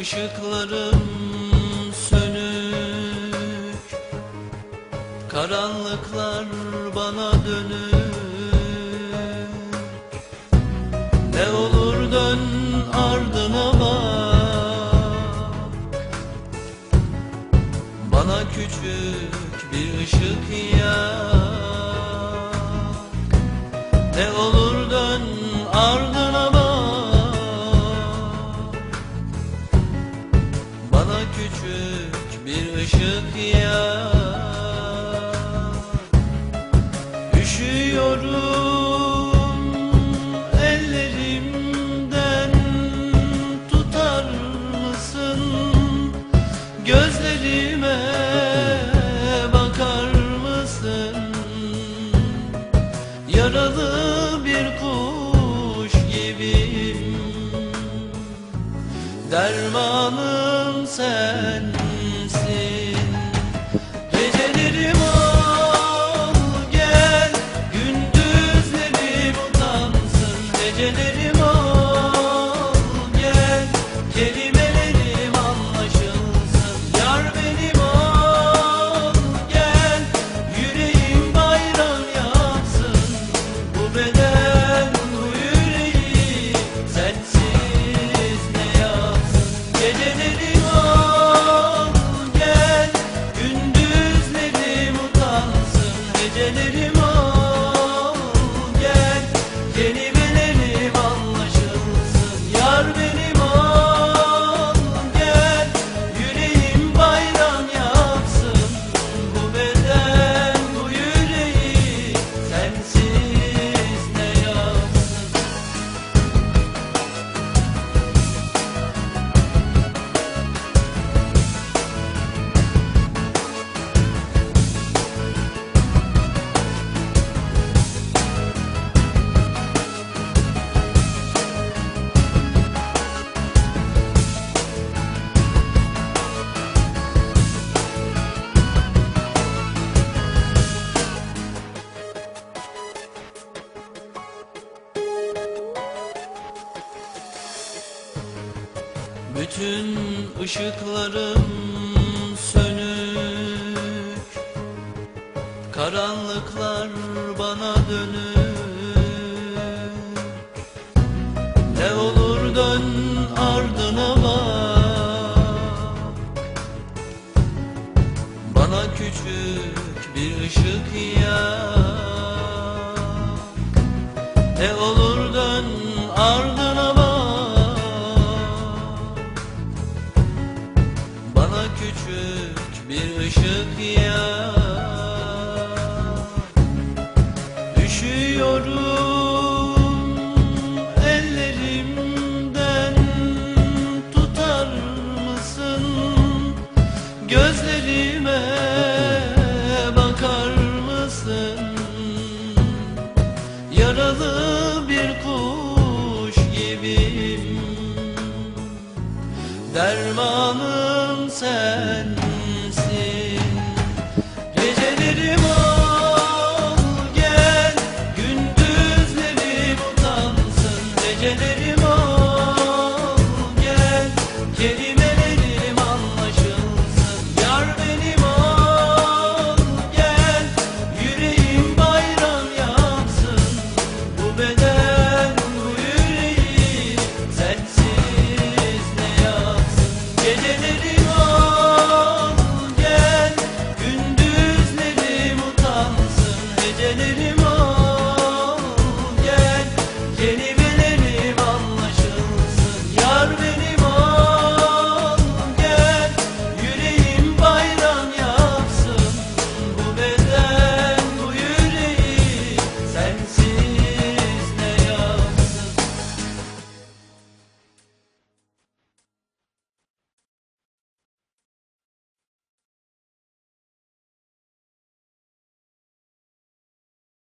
ışıklarım sönük. Karanlıklar bana dönük. Ne olur dön ardına bak. Bana küçük bir ışık yak. Ne olur küçük bir ışık yak Dermanım sensin Bütün ışıklarım sönük. Karanlıklar bana dönük. Ne olur dön ardına bak. Bana küçük bir ışık yak. Ne olur bir ışık yak Üşüyorum ellerimden. Tutar mısın? Gözlerime bakar mısın? Yaralı bir kuş gibiyim. Dermanım sensin